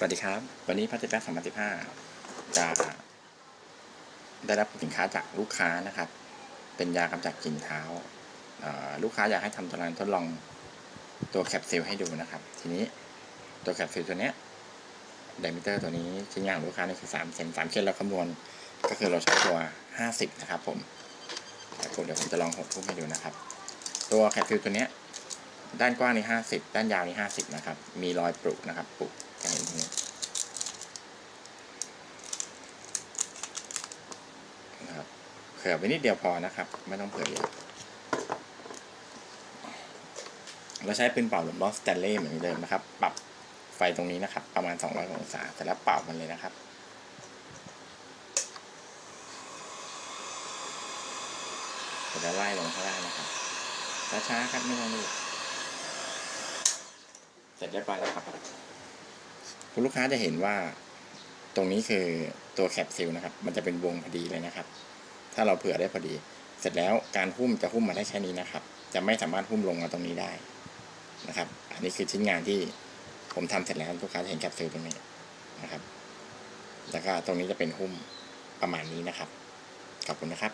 สวัสดีครับ วันนี้พัฒน์แป๊สามพันสิบห้าจะได้รับสินค้าจากลูกค้านะครับ เป็นยากำจัดกลิ่นเท้า ลูกค้าอยากให้ทำตัวการทดลองตัวแคปซูลให้ดูนะครับ ทีนี้ตัวแคปซูลตัวเนี้ยไดมิเตอร์ตัวนี้ชิ้นงานของลูกค้านี่คือสามเซนสามเซนเราคำนวณก็คือเราใช้ตัวห้าสิบนะครับผมแล้วผมเดี๋ยวผมจะลองหกทุ่มให้ดูนะครับ ตัวแคปซูลตัวเนี้ย ด้านกว้างนี่ห้าสิบด้านยาวนี่ห้าสิบนะครับ มีรอยปรุนะครับปรุจะเห็นตรงนี้นะครับเผื่อไปนิดเดียวพอนะครับ ไม่ต้องเผื่อเยอะเราใช้ปืนเป่าลมล้อสแตนเลย์เหมือนเดิมนะครับ ปรับไฟตรงนี้นะครับ ประมาณ 200 องศาแต่แล้วเป่ามันเลยนะครับจะไล่ลงข้างล่างนะครับช้าๆครับไม่ต้องรีบ เสร็จเรียบร้อยแล้วครับ คุณลูกค้าจะเห็นว่าตรงนี้คือตัวแคปซิลนะครับ มันจะเป็นวงพอดีเลยนะครับ ถ้าเราเผื่อได้พอดี เสร็จแล้วการหุ้มจะหุ้มมาได้แค่นี้นะครับ จะไม่สามารถหุ้มลงมาตรงนี้ได้นะครับ อันนี้คือชิ้นงานที่ผมทำเสร็จแล้วลูกค้าจะเห็นแคปซิลตรงนี้นะครับ แล้วก็ตรงนี้จะเป็นหุ้มประมาณนี้นะครับ ขอบคุณนะครับ